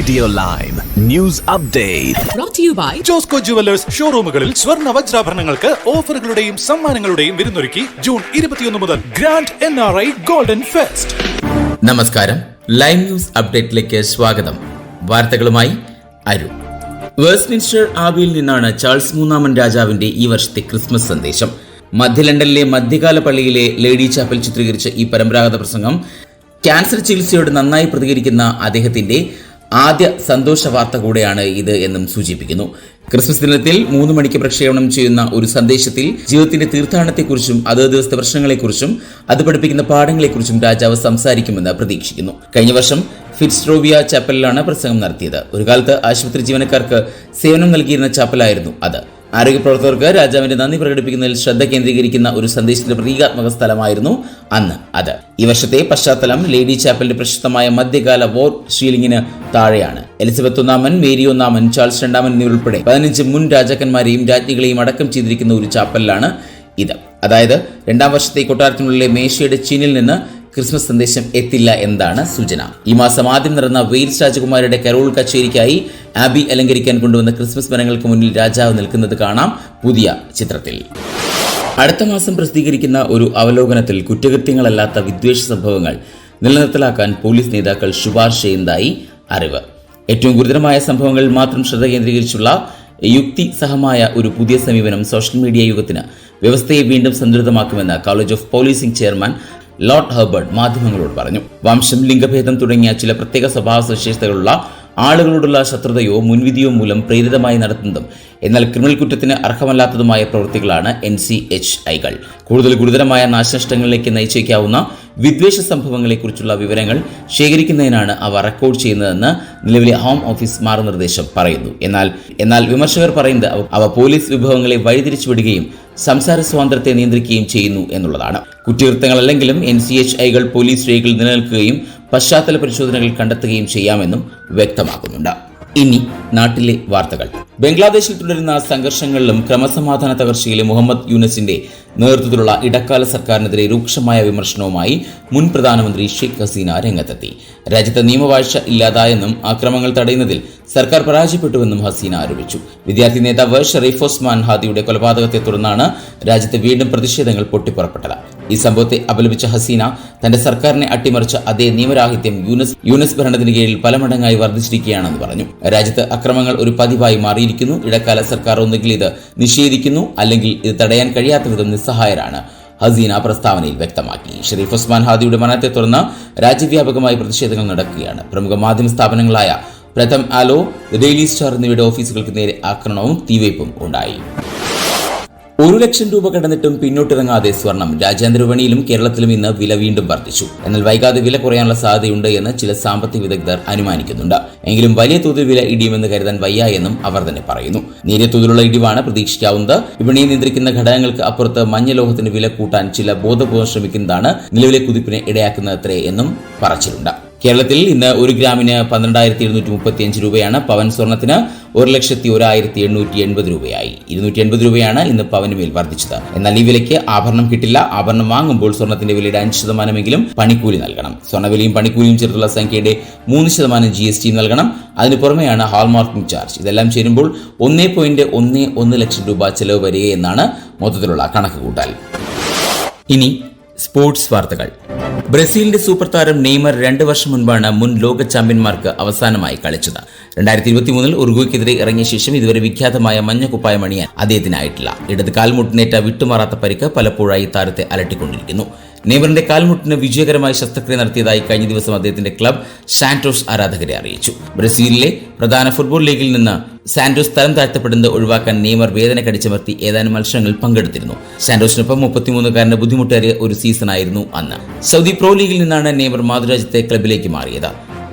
Radio live news update Josco jewellers ഷോറൂമുകളിൽ സ്വർണ വജ്രാഭരണങ്ങൾക്ക് ഓഫറുകളുടെയും സമ്മാനങ്ങളുടെയും വിരുന്നൊരുക്കി ജൂൺ ഇരുപത്തിയൊന്ന് മുതൽ grand N R I golden fest നമസ്കാരം. ലൈവ് ന്യൂസ് അപ്ഡേറ്റിലേക്ക് സ്വാഗതം. വാർത്തകളുമായി അരു. വെസ്റ്റ്മിൻസ്റ്റർ ആബിയിൽ നിന്നാണ് ചാൾസ് മൂന്നാമൻ രാജാവിന്റെ ഈ വർഷത്തെ ക്രിസ്മസ് സന്ദേശം. മധ്യ ലണ്ടനിലെ മധ്യകാല പള്ളിയിലെ ലേഡി ചാപ്പൽ ചിത്രീകരിച്ച ഈ പരമ്പരാഗത പ്രസംഗം ക്യാൻസർ ചികിത്സയോട് നന്നായി പ്രതികരിക്കുന്ന അദ്ദേഹത്തിന്റെ ആദ്യ സന്തോഷ വാർത്ത കൂടെയാണ് ഇത് എന്നും സൂചിപ്പിക്കുന്നു. ക്രിസ്മസ് ദിനത്തിൽ മൂന്ന് മണിക്ക് പ്രക്ഷേപണം ചെയ്യുന്ന ഒരു സന്ദേശത്തിൽ ജീവിതത്തിന്റെ തീർത്ഥാടനത്തെക്കുറിച്ചും അതേ ദിവസത്തെ പ്രശ്നങ്ങളെക്കുറിച്ചും അത് പഠിപ്പിക്കുന്ന പാഠങ്ങളെക്കുറിച്ചും രാജാവ് സംസാരിക്കുമെന്ന് പ്രതീക്ഷിക്കുന്നു. കഴിഞ്ഞ വർഷം ഫിറ്റ്സ്ട്രോവിയ ചാപ്പലിലാണ് പ്രസംഗം നടത്തിയത്. ഒരു കാലത്ത് ആശുപത്രി ജീവനക്കാർക്ക് സേവനം നൽകിയിരുന്ന ചാപ്പലായിരുന്നു അത്. ആരോഗ്യപ്രവർത്തകർക്ക് രാജാവിന്റെ നന്ദി പ്രകടിപ്പിക്കുന്നതിൽ ശ്രദ്ധ കേന്ദ്രീകരിക്കുന്ന ഒരു സന്ദേശത്തിന്റെ പ്രതീകാത്മക സ്ഥലമായിരുന്നു അന്ന് അത്. ഈ വർഷത്തെ പശ്ചാത്തലം ലേഡി ചാപ്പലിന്റെ പ്രശസ്തമായ മധ്യകാല വോർ ഷീലിംഗിന് താഴെയാണ്. എലിസബത്ത് ഒന്നാമൻ മേരി ഒന്നാമൻ ചാൾസ് രണ്ടാമൻ എന്നിവരുൾപ്പെടെ പതിനഞ്ച് മുൻ രാജാക്കന്മാരെയും രാജ്ഞികളെയും അടക്കം ചെയ്തിരിക്കുന്ന ഒരു ചാപ്പലിലാണ് ഇത്. അതായത് രണ്ടാം വർഷത്തെ കൊട്ടാരത്തിനുള്ളിലെ മേശയുടെ ചീനിൽ നിന്ന് ക്രിസ്മസ് സന്ദേശം എത്തില്ല എന്നാണ് സൂചന. ഈ മാസം ആദ്യം നടന്ന വെയിൽസ് രാജകുമാരുടെ കരോൾ കച്ചേരിക്കായി ആബി അലങ്കരിക്കാൻ കൊണ്ടുവന്ന ക്രിസ്മസ് മരങ്ങൾക്ക് മുന്നിൽ രാജാവ് നിൽക്കുന്നത് കാണാം പുതിയ ചിത്രത്തിൽ. അടുത്ത മാസം പ്രസിദ്ധീകരിക്കുന്ന ഒരു അവലോകനത്തിൽ കുറ്റകൃത്യങ്ങളല്ലാത്ത വിദ്വേഷ സംഭവങ്ങൾ നിലനിർത്തലാക്കാൻ പോലീസ് നേതാക്കൾ ശുപാർശ ചെയ്യുന്നതായി അറിവ്. ഏറ്റവും ഗുരുതരമായ സംഭവങ്ങളിൽ മാത്രം ശ്രദ്ധ കേന്ദ്രീകരിച്ചുള്ള യുക്തി സഹമായ ഒരു പുതിയ സമീപനം സോഷ്യൽ മീഡിയ യുഗത്തിന് വ്യവസ്ഥയെ വീണ്ടും സന്തുലിതമാക്കുമെന്ന് college of policing chairman lord Herbert മാധ്യമങ്ങളോട് പറഞ്ഞു. വംശം ലിംഗഭേദം തുടങ്ങിയ ചില പ്രത്യേക സ്വഭാവ സവിശേഷതകളുള്ള ആളുകളോടുള്ള ശത്രുതയോ മുൻവിധിയോ മൂലം പ്രേരിതമായി നടത്തുന്നതും എന്നാൽ ക്രിമിനൽ കുറ്റത്തിന് അർഹമല്ലാത്തതുമായ പ്രവൃത്തികളാണ് എൻ സി എച്ച് ഐകൾ കൂടുതൽ ഗുരുതരമായ നാശനഷ്ടങ്ങളിലേക്ക് നയിച്ചേക്കാവുന്ന വിദ്വേഷ സംഭവങ്ങളെക്കുറിച്ചുള്ള വിവരങ്ങൾ ശേഖരിക്കുന്നതിനാണ് അവ റെക്കോർഡ് ചെയ്യുന്നതെന്ന് നിലവിലെ ഹോം ഓഫീസ് മാർഗനിർദ്ദേശം പറയുന്നു. എന്നാൽ എന്നാൽ വിമർശകർ പറയുന്നത് അവ- പോലീസ് വിഭവങ്ങളെ വഴിതിരിച്ചുവിടുകയും സംസാര സ്വാതന്ത്ര്യത്തെ നിയന്ത്രിക്കുകയും ചെയ്യുന്നു എന്നുള്ളതാണ്. കുറ്റകൃത്യങ്ങളല്ലെങ്കിലും എൻ സി എച്ച് ഐകൾ പോലീസ് രേഖകൾ നിലനിൽക്കുകയും പശ്ചാത്തല പരിശോധനകൾ കണ്ടെത്തുകയും ചെയ്യാമെന്നും വ്യക്തമാക്കുന്നുണ്ട്. ഇനി നാട്ടിലെ വാർത്തകൾ. ബംഗ്ലാദേശിൽ തുടരുന്ന സംഘർഷങ്ങളിലും ക്രമസമാധാന തകർച്ചയിലെ മുഹമ്മദ് യൂനസിന്റെ നേതൃത്വത്തിലുള്ള ഇടക്കാല സർക്കാരിനെതിരെ രൂക്ഷമായ വിമർശനവുമായി മുൻ പ്രധാനമന്ത്രി ഷെയ്ഖ് ഹസീന രംഗത്തെത്തി. രാജ്യത്ത് നിയമവാഴ്ച ഇല്ലാതായെന്നും ആക്രമണങ്ങൾ തടയുന്നതിൽ സർക്കാർ പരാജയപ്പെട്ടുവെന്നും ഹസീന ആരോപിച്ചു. വിദ്യാർത്ഥി നേതാവ് ഷെറീഫ് ഉസ്മാൻ ഹാദിയുടെ കൊലപാതകത്തെ തുടർന്നാണ് രാജ്യത്ത് വീണ്ടും പ്രതിഷേധങ്ങൾ പൊട്ടിപ്പുറപ്പെട്ടത്. ഈ സംഭവത്തെ അപലപിച്ച ഹസീന തന്റെ സർക്കാരിനെ അട്ടിമറിച്ച അതേ നിയമരാഹിത്യം യൂനസ് യൂനസ് ഭരണത്തിന് കീഴിൽ പലമടങ്ങായി വർദ്ധിച്ചിരിക്കുകയാണെന്ന് പറഞ്ഞു. രാജ്യത്ത് അക്രമങ്ങൾ ഒരു പതിവായി മാറിയിരിക്കുന്നു. ഇടക്കാല സർക്കാർ ഒന്നുകിൽ ഇത് നിഷേധിക്കുന്നു അല്ലെങ്കിൽ ഇത് തടയാൻ കഴിയാത്ത വിധം നിസ്സഹായരാണ്. ഹസീന പ്രസ്താവനയിൽ വ്യക്തമാക്കി. ഷെരീഫ് ഉസ്മാൻ ഹാദിയുടെ മരണത്തെ തുടർന്ന് രാജ്യവ്യാപകമായി പ്രതിഷേധങ്ങൾ നടക്കുകയാണ്. പ്രമുഖ മാധ്യമ സ്ഥാപനങ്ങളായ പ്രഥം ആലോ ഡെയിലി സ്റ്റാർ എന്നിവയുടെ ഓഫീസുകൾക്ക് നേരെ ആക്രമണവും തീവയ്പും ഉണ്ടായി. ഒരു ലക്ഷം രൂപ കടന്നിട്ടും പിന്നോട്ടിറങ്ങാതെ സ്വർണം രാജ്യാന്തര വിപണിയിലും കേരളത്തിലും ഇന്ന് വില വീണ്ടും വർദ്ധിച്ചു. എന്നാൽ വൈകാതെ വില കുറയാനുള്ള സാധ്യതയുണ്ട് എന്ന് ചില സാമ്പത്തിക വിദഗ്ധർ അനുമാനിക്കുന്നുണ്ട്. എങ്കിലും വലിയ തോതിൽ വില ഇടിയുമെന്ന് കരുതാൻ വയ്യ എന്നും അവർ തന്നെ പറയുന്നു. നേരിയ തോതിലുള്ള ഇടിവാണ് പ്രതീക്ഷിക്കാവുന്നത്. വിപണിയെ നിയന്ത്രിക്കുന്ന ഘടകങ്ങൾക്ക് അപ്പുറത്ത് മഞ്ഞലോഹത്തിന് വില കൂട്ടാൻ ചില ബോധപൂർവം ശ്രമിക്കുന്നതാണ് നിലവിലെ കുതിപ്പിനെ ഇടയാക്കുന്നത്രേ എന്നും പറച്ചിലുണ്ട്. കേരളത്തിൽ ഇന്ന് ഒരു ഗ്രാമിന് പന്ത്രണ്ടായിരത്തി എഴുന്നൂറ്റി മുപ്പത്തി അഞ്ച് രൂപയാണ് പവൻ സ്വർണത്തിന് ഒരു ലക്ഷത്തി ഒരായിരത്തി എണ്ണൂറ്റി എൺപത് രൂപയായി. ഇരുന്നൂറ്റി എൺപത് രൂപയാണ് ഇന്ന് പവന് മേൽ വർദ്ധിച്ചത്. എന്നാൽ ഈ വിലയ്ക്ക് ആഭരണം കിട്ടില്ല. ആഭരണം വാങ്ങുമ്പോൾ സ്വർണത്തിന്റെ വിലയുടെ അഞ്ച് ശതമാനമെങ്കിലും പണിക്കൂലി നൽകണം. സ്വർണവിലയും പണിക്കൂലിയും ചേർത്തുള്ള സംഖ്യയുടെ മൂന്ന് ശതമാനം ജി എസ് ടി നൽകണം. അതിനു പുറമെയാണ് ഹാൾമാർക്കിംഗ് ചാർജ്. ഇതെല്ലാം ചേരുമ്പോൾ ഒന്നേ പോയിന്റ് ഒന്ന് ഒന്ന് ലക്ഷം രൂപ ചെലവ് വരികയെന്നാണ് മൊത്തത്തിലുള്ള കണക്ക് കൂട്ടൽ. ഇനി സ്പോർട്സ് വാർത്തകൾ. ബ്രസീലിന്റെ സൂപ്പർ താരം നെയ്മർ രണ്ട് വർഷം മുൻപാണ് മുൻ ലോക ചാമ്പ്യന്മാർക്ക് അവസാനമായി കളിച്ചത്. രണ്ടായിരത്തി ഇരുപത്തി മൂന്നിൽ ഉറുഗോയ്ക്കെതിരെ ഇറങ്ങിയ ശേഷം ഇതുവരെ വിഖ്യാതമായ മഞ്ഞ കുപ്പായം അണിയാൻ അദ്ദേഹത്തിനായിട്ടില്ല. ഇടത് കാൽമുട്ടിനേറ്റ വിട്ടുമാറാത്ത പരിക്ക് പലപ്പോഴായി താരത്തെ അലട്ടിക്കൊണ്ടിരിക്കുന്നു. നെയ്മറിന്റെ കാൽമുട്ടിന് വിജയകരമായി ശസ്ത്രക്രിയ നടത്തിയതായി കഴിഞ്ഞ ദിവസം അദ്ദേഹത്തിന്റെ ക്ലബ് സാന്റോസ് ആരാധകരെ അറിയിച്ചു. ബ്രസീലിലെ പ്രധാന ഫുട്ബോൾ ലീഗിൽ നിന്ന് സാന്റോസ് തരം താഴ്ത്തപ്പെടുന്നത് ഒഴിവാക്കാൻ നെയ്മർ വേദന കടിച്ചമർത്തി ഏതാനും മത്സരങ്ങളിൽ പങ്കെടുത്തിരുന്നു. സാന്റോസിനൊപ്പം മുപ്പത്തിമൂന്നുകാരന് ബുദ്ധിമുട്ടേറിയ ഒരു സീസണായിരുന്നു അന്ന്. സൗദി പ്രോ ലീഗിൽ നിന്നാണ് നെയ്മർ മാതൃരാജ്യത്തെ ക്ലബിലേക്ക് മാറിയത്.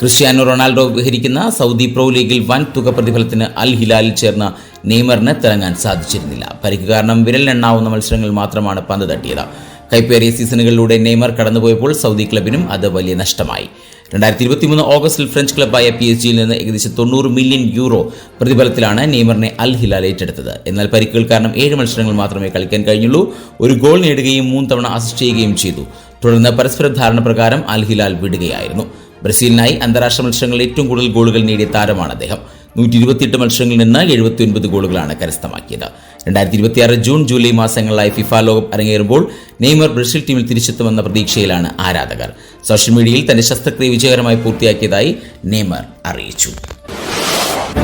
ക്രിസ്ത്യാനോ റൊണാൾഡോ വിഹരിക്കുന്ന സൗദി പ്രോ ലീഗിൽ വൻ തുക പ്രതിഫലത്തിന് അൽ ഹിലാലിൽ ചേർന്ന നെയ്മറിന് തിളങ്ങാൻ സാധിച്ചിരുന്നില്ല. പരിക്ക് കാരണം വിരലിനെണ്ണാവുന്ന മത്സരങ്ങൾ മാത്രമാണ് പന്ത് തട്ടിയത്. കൈപ്പേറിയ സീസണുകളിലൂടെ നെയ്മർ കടന്നുപോയപ്പോൾ സൗദി ക്ലബിനും അത് വലിയ നഷ്ടമായി. രണ്ടായിരത്തി ഇരുപത്തിമൂന്ന് ഓഗസ്റ്റിൽ ഫ്രഞ്ച് ക്ലബ്ബായ പി എസ് ജിയിൽ നിന്ന് ഏകദേശം തൊണ്ണൂറ് മില്യൺ യൂറോ പ്രതിഫലത്തിലാണ് നെയ്മറിനെ അൽ ഹിലാൽ ഏറ്റെടുത്തത്. എന്നാൽ പരിക്കുകൾ കാരണം ഏഴ് മത്സരങ്ങൾ മാത്രമേ കളിക്കാൻ കഴിഞ്ഞുള്ളൂ. ഒരു ഗോൾ നേടുകയും മൂന്ന് തവണ അസിസ്റ്റ് ചെയ്യുകയും ചെയ്തു. തുടർന്ന് പരസ്പര ധാരണ പ്രകാരം അൽ ഹിലാൽ വിടുകയായിരുന്നു. ബ്രസീലിനായി അന്താരാഷ്ട്ര മത്സരങ്ങളിൽ ഏറ്റവും കൂടുതൽ ഗോളുകൾ നേടിയ താരമാണ് അദ്ദേഹം. നൂറ്റി ഇരുപത്തിയെട്ട് മത്സരങ്ങളിൽ നിന്ന് എഴുപത്തി ഒൻപത് ഗോളുകളാണ് കരസ്ഥമാക്കിയത്. രണ്ടായിരത്തി ഇരുപത്തിയാറ് ജൂൺ ജൂലൈ മാസങ്ങളിലായി ഫിഫ ലോകം അരങ്ങേറുമ്പോൾ നെയ്മർ ബ്രസീൽ ടീമിൽ തിരിച്ചെത്തുമെന്ന പ്രതീക്ഷയിലാണ് ആരാധകർ. സോഷ്യൽ മീഡിയയിൽ തന്റെ ശസ്ത്രക്രിയ വിജയകരമായി പൂർത്തിയാക്കിയതായി നെയ്മർ അറിയിച്ചു.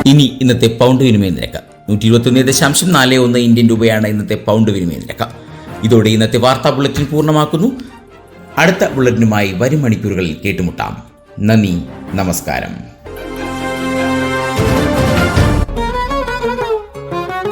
ഇനി ഇന്നത്തെ പൗണ്ട് വിനിമയ നിരക്ക്. നൂറ്റി ഇരുപത്തി ദശാംശം നാല് ഒന്ന് ഇന്ത്യൻ രൂപയാണ് ഇന്നത്തെ പൗണ്ട് വിനിമയ നിരക്ക്. ഇതോടെ ഇന്നത്തെ വാർത്താ ബുള്ളറ്റിൻ പൂർണമാക്കുന്നു. അടുത്ത ബുള്ളറ്റിനുമായി വരും മണിക്കൂറുകളിൽ കേട്ടുമുട്ടാം. നന്ദി നമസ്കാരം.